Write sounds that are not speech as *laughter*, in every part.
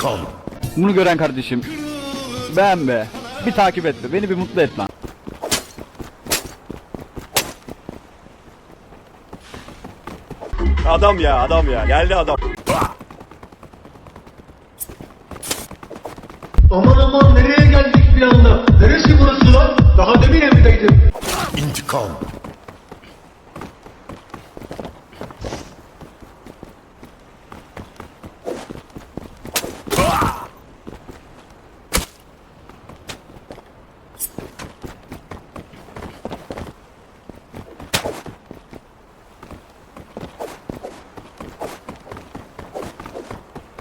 İntikam. Bunu gören kardeşim. Ben be. Bir takip et be. Beni bir mutlu et lan. Adam ya adam ya geldi adam. Aman aman nereye geldik bir anda? Neresi burası lan? Daha demin evdeydim. İntikam.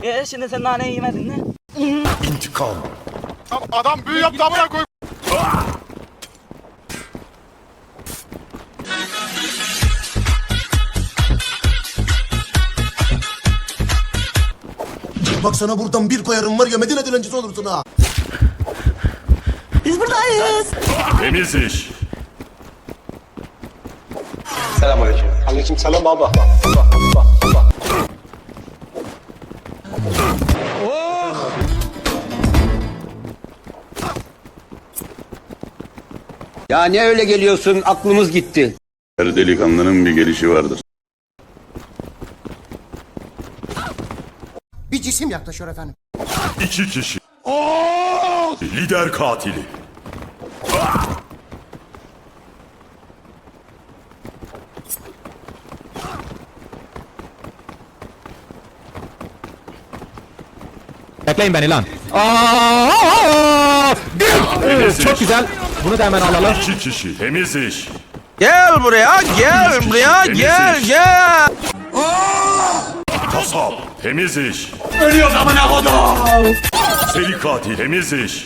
E şimdi sen naneyi yemedin mi? İntikam. Adam büyü yaptı amına koy. Bak sana buradan bir koyarım var ya Medine dilencisi olursun ha. Biz buradayız. Temiz iş. Aleyküm selam baba. Baba, baba, Ya ne öyle geliyorsun aklımız gitti. Her delikanlının bir gelişi vardır. Bir cisim yaklaşıyor efendim. İki kişi. Lider katili. Bekleyin beni lan. Aa! Çok güzel. Bunu da hemen alalım. İki kişi. Temiz iş. Gel buraya gel buraya Temiz gel iş. gel. Kasap. Temiz iş. Ölüyor amına kodum. Seri katil. Temiz iş.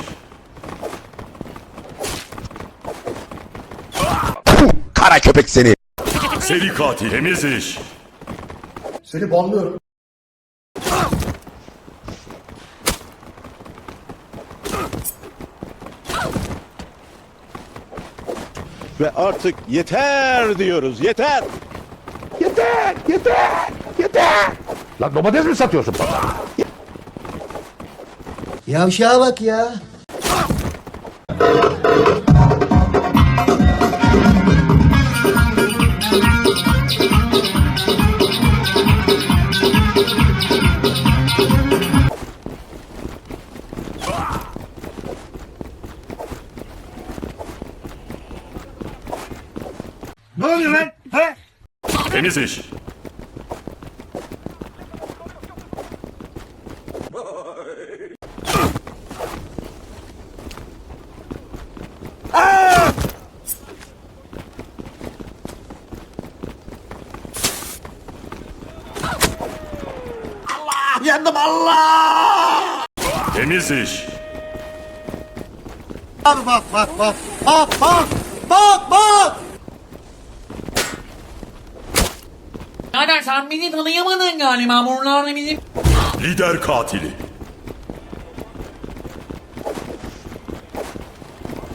Kara köpek seni. Seri katil. Temiz iş. Seni banlıyorum. Ve artık yeter diyoruz yeter. Yeter yeter yeter. Lan domates mi satıyorsun bana? Yavşağa bak ya. Yandım Allah. Temiz iş. Bak bak bak bak. Bak bak. Bak bak. Birader sen beni tanıyamadın galiba. Buralarda bizim Lider katili.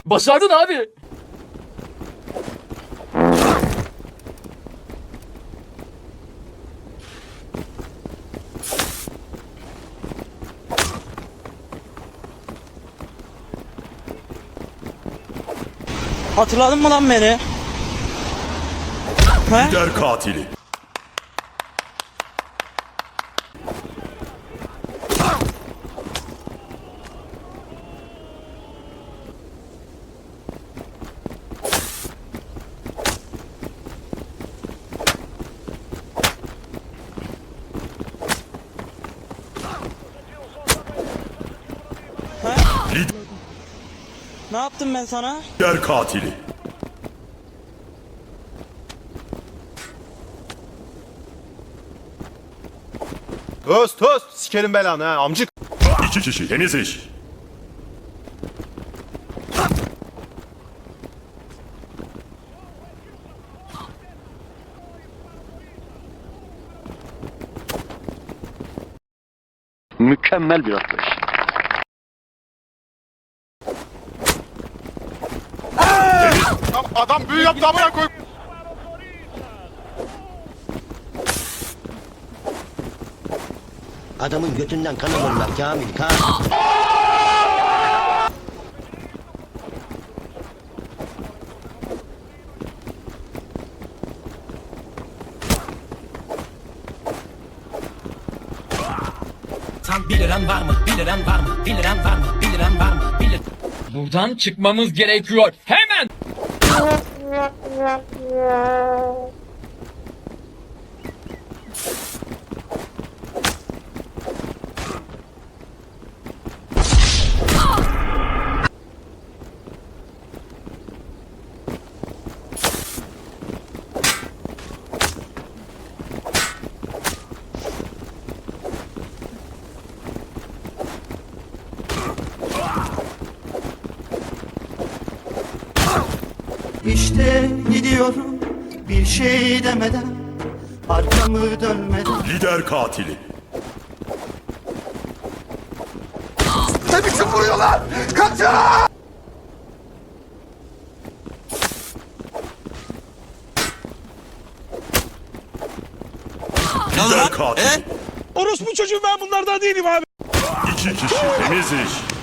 Başardın abi. Hatırladın mı lan beni? Lider katili. Ne yaptım ben sana? Lider katili. Tost tost sikerim belanı ha amcık. İki kişi. Temiz iş. Mükemmel bir atlayış. Adam büyü yaptı amına koy. Adamın götünden kan alırlar Kamil kan. Buradan çıkmamız gerekiyor. Hemen. Yeah, yeah, yeah. İşte gidiyorum bir şey demeden arkamı dönmeden Lider katili. Ne biçim vuruyorlar? Kaçın! Lider katili. Orospu çocuğu ben bunlardan değilim abi. İki kişi temiz iş.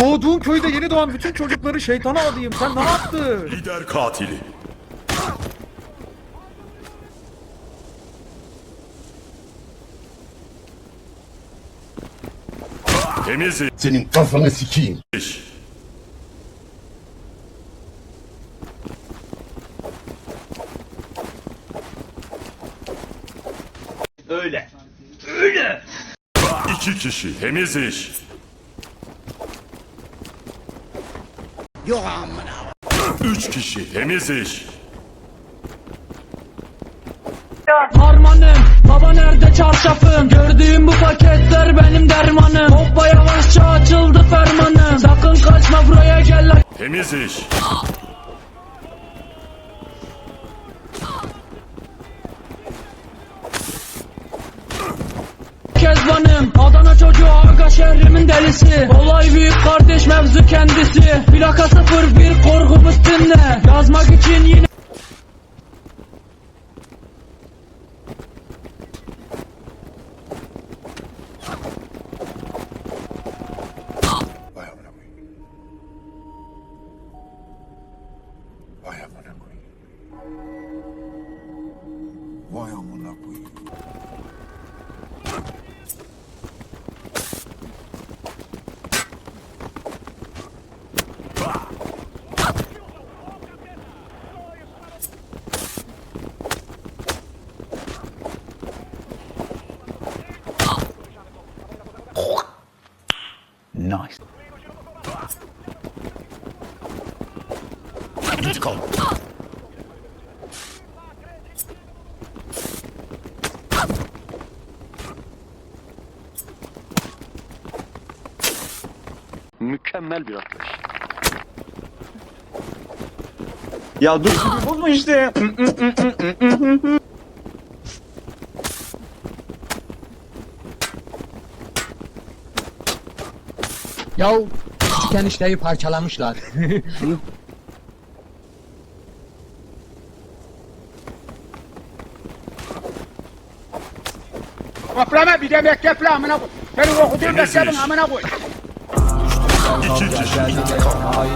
Doğduğun köyde yeni doğan bütün çocukları şeytana adayım. Sen ne yaptın? Lider katili. Temiz Senin kafanı sikeyim. iş. Öyle. Öyle. İki kişi temiz iş. Yok amına. Üç kişi temiz iş. Harmanım Baba nerede çarşafım Gördüğüm bu paketler benim dermanım Hoppa yavaşça açıldı fermanım Sakın kaçma buraya gel la Temiz iş. Kezbanım Aga şehrimin delisi. Olay büyük kardeş mevzu kendisi. Plaka 01 korkum üstünde Yazmak için yine İntikam. Mükemmel bir atlayış. Ya dur bozma işte Ya küçük enişteyi parçalamışlar. *laughs* Kaplama bir de mektepli amına koy. Senin okuduğun mektebin amına koy. İki kişi intikam.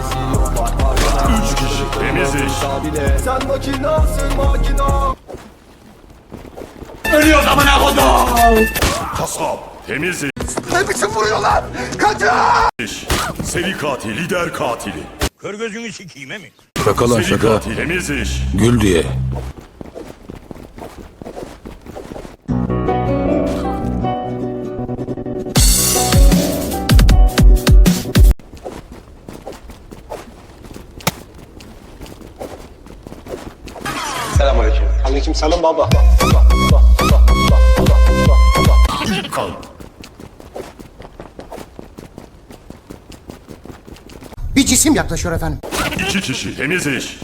Üç kişi temiz iş. Sen makinasın makina. Ölüyoruz amına kodum. Kasap. Temiz iş. Ne biçim vuruyorlar? Kaçın! Seri katil, lider katili. Kör gözünü sikeyim mi? Şaka lan şaka. katil, temiz iş. Gül diye. Allah. İntikam. Bir cisim yaklaşıyor efendim. İki kişi temiz iş.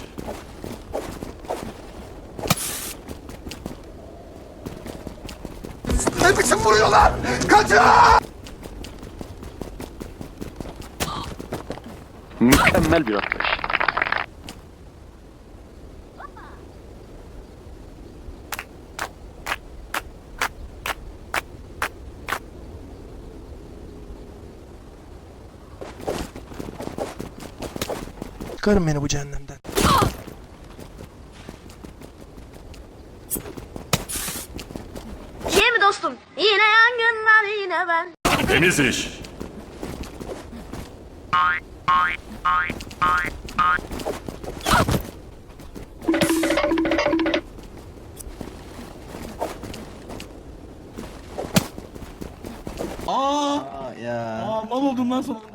Ne biçim vuruyorlar? Kaçın! Mükemmel bir atlayış. Çıkarın beni bu cehennemden. İyi mi dostum? Yine yangınlar yine ben. Temiz iş. Aa ya. Aa mal oldum lan sonunda.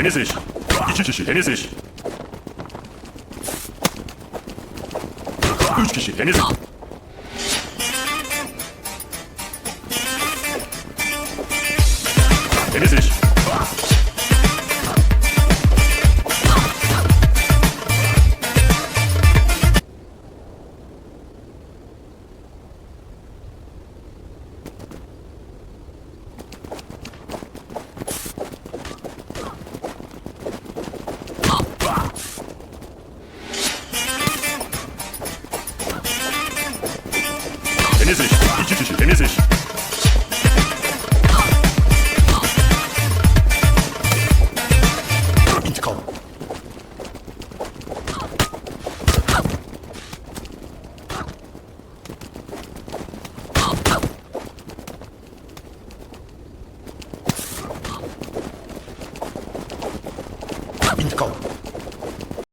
Temiz iş. İki kişi temiz iş. Üç kişi temiz iş.